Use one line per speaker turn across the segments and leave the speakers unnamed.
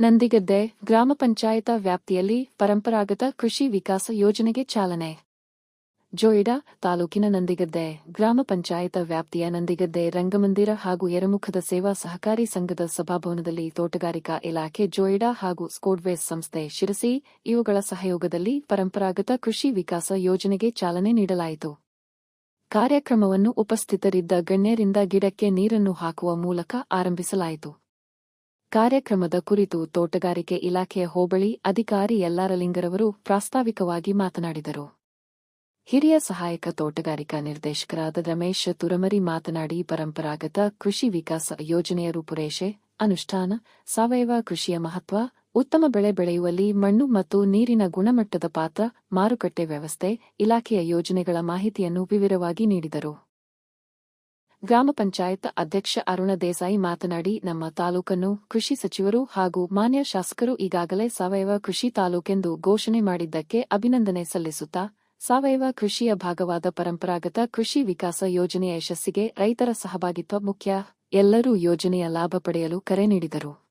ನಂದಿಗದ್ದೆ ಗ್ರಾಮ ಪಂಚಾಯತ ವ್ಯಾಪ್ತಿಯಲ್ಲಿ ಪರಂಪರಾಗತ ಕೃಷಿ ವಿಕಾಸ ಯೋಜನೆಗೆ ಚಾಲನೆ. ಜೋಯಿಡಾ ತಾಲೂಕಿನ ನಂದಿಗದ್ದೆ ಗ್ರಾಮ ಪಂಚಾಯತ ವ್ಯಾಪ್ತಿಯ ನಂದಿಗದ್ದೆ ರಂಗಮಂದಿರ ಹಾಗೂ ಎರಮುಖದ ಸೇವಾ ಸಹಕಾರಿ ಸಂಘದ ಸಭಾಭವನದಲ್ಲಿ ತೋಟಗಾರಿಕಾ ಇಲಾಖೆ ಜೋಯಿಡಾ ಹಾಗೂ ಸ್ಕೋಡ್ವೇಸ್ ಸಂಸ್ಥೆ ಶಿರಸಿ ಇವುಗಳ ಸಹಯೋಗದಲ್ಲಿ ಪರಂಪರಾಗತ ಕೃಷಿ ವಿಕಾಸ ಯೋಜನೆಗೆ ಚಾಲನೆ ನೀಡಲಾಯಿತು. ಕಾರ್ಯಕ್ರಮವನ್ನು ಉಪಸ್ಥಿತರಿದ್ದ ಗಣ್ಯರಿಂದ ಗಿಡಕ್ಕೆ ನೀರನ್ನು ಹಾಕುವ ಮೂಲಕ ಆರಂಭಿಸಲಾಯಿತು. ಕಾರ್ಯಕ್ರಮದ ಕುರಿತು ತೋಟಗಾರಿಕೆ ಇಲಾಖೆಯ ಹೋಬಳಿ ಅಧಿಕಾರಿ ಎಲ್ಲಾರಲಿಂಗರವರು ಪ್ರಾಸ್ತಾವಿಕವಾಗಿ ಮಾತನಾಡಿದರು. ಹಿರಿಯ ಸಹಾಯಕ ತೋಟಗಾರಿಕಾ ನಿರ್ದೇಶಕರಾದ ರಮೇಶ್ ತುರಮರಿ ಮಾತನಾಡಿ, ಪರಂಪರಾಗತ ಕೃಷಿ ವಿಕಾಸ ಯೋಜನೆಯ ರೂಪುರೇಷೆ, ಅನುಷ್ಠಾನ, ಸಾವಯವ ಕೃಷಿಯ ಮಹತ್ವ, ಉತ್ತಮ ಬೆಳೆ ಬೆಳೆಯುವಲ್ಲಿ ಮಣ್ಣು ಮತ್ತು ನೀರಿನ ಗುಣಮಟ್ಟದ ಪಾತ್ರ, ಮಾರುಕಟ್ಟೆ ವ್ಯವಸ್ಥೆ, ಇಲಾಖೆಯ ಯೋಜನೆಗಳ ಮಾಹಿತಿಯನ್ನು ವಿವರವಾಗಿ ನೀಡಿದರು. ಗ್ರಾಮ ಪಂಚಾಯತ್ ಅಧ್ಯಕ್ಷ ಅರುಣ ದೇಸಾಯಿ ಮಾತನಾಡಿ, ನಮ್ಮ ತಾಲೂಕನ್ನು ಕೃಷಿ ಸಚಿವರು ಹಾಗೂ ಮಾನ್ಯ ಶಾಸಕರು ಈಗಾಗಲೇ ಸಾವಯವ ಕೃಷಿ ತಾಲೂಕೆಂದು ಘೋಷಣೆ ಮಾಡಿದ್ದಕ್ಕೆ ಅಭಿನಂದನೆ ಸಲ್ಲಿಸುತ್ತಾ, ಸಾವಯವ ಕೃಷಿಯ ಭಾಗವಾದ ಪರಂಪರಾಗತ ಕೃಷಿ ವಿಕಾಸ ಯೋಜನೆಯ ಯಶಸ್ಸಿಗೆ ರೈತರ ಸಹಭಾಗಿತ್ವ ಮುಖ್ಯ, ಎಲ್ಲರೂ ಯೋಜನೆಯ ಲಾಭ ಪಡೆಯಲು ಕರೆ ನೀಡಿದರು.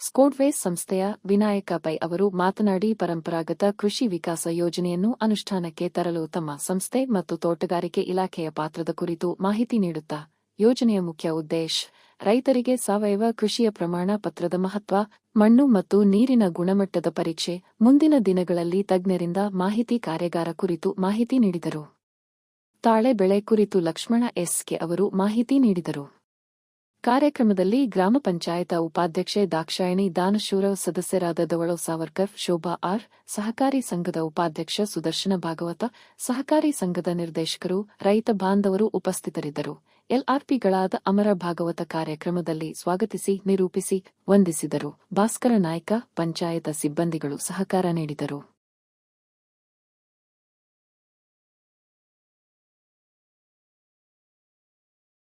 ಸ್ಕೋಡ್ವೇಸ್ ಸಂಸ್ಥೆಯ ವಿನಾಯಕ ಪೈ ಅವರು ಮಾತನಾಡಿ ಪರಂಪರಾಗತ ಕೃಷಿ ವಿಕಾಸ ಯೋಜನೆಯನ್ನು ಅನುಷ್ಠಾನಕ್ಕೆ ತರಲು ತಮ್ಮ ಸಂಸ್ಥೆ ಮತ್ತು ತೋಟಗಾರಿಕೆ ಇಲಾಖೆಯ ಪಾತ್ರದ ಕುರಿತು ಮಾಹಿತಿ ನೀಡುತ್ತಾ, ಯೋಜನೆಯ ಮುಖ್ಯ ಉದ್ದೇಶ, ರೈತರಿಗೆ ಸಾವಯವ ಕೃಷಿಯ ಪ್ರಮಾಣ ಪತ್ರದ ಮಹತ್ವ, ಮಣ್ಣು ಮತ್ತು ನೀರಿನ ಗುಣಮಟ್ಟದ ಪರೀಕ್ಷೆ, ಮುಂದಿನ ದಿನಗಳಲ್ಲಿ ತಜ್ಞರಿಂದ ಮಾಹಿತಿ ಕಾರ್ಯಾಗಾರ ಕುರಿತು ಮಾಹಿತಿ ನೀಡಿದರು. ತಾಳೆ ಬೆಳೆ ಕುರಿತು ಲಕ್ಷ್ಮಣ ಎಸ್ಕೆ ಅವರು ಮಾಹಿತಿ ನೀಡಿದರು. ಕಾರ್ಯಕ್ರಮದಲ್ಲಿ ಗ್ರಾಮ ಪಂಚಾಯತ ಉಪಾಧ್ಯಕ್ಷೆ ದಾಕ್ಷಾಯಣಿ ದಾನಶೂರ ಸದಸ್ಯರಾದ ದವಳೋ ಸಾವರ್ಕರ್, ಶೋಭಾ ಆರ್, ಸಹಕಾರಿ ಸಂಘದ ಉಪಾಧ್ಯಕ್ಷ ಸುದರ್ಶನ ಭಾಗವತ, ಸಹಕಾರಿ ಸಂಘದ ನಿರ್ದೇಶಕರು, ರೈತ ಬಾಂಧವರು ಉಪಸ್ಥಿತರಿದ್ದರು. ಎಲ್ಆರ್ಪಿಗಳಾದ ಅಮರ ಭಾಗವತ ಕಾರ್ಯಕ್ರಮದಲ್ಲಿ ಸ್ವಾಗತಿಸಿ, ನಿರೂಪಿಸಿ, ವಂದಿಸಿದರು. ಭಾಸ್ಕರ ನಾಯ್ಕ, ಪಂಚಾಯತ ಸಿಬ್ಬಂದಿಗಳು ಸಹಕಾರ ನೀಡಿದರು.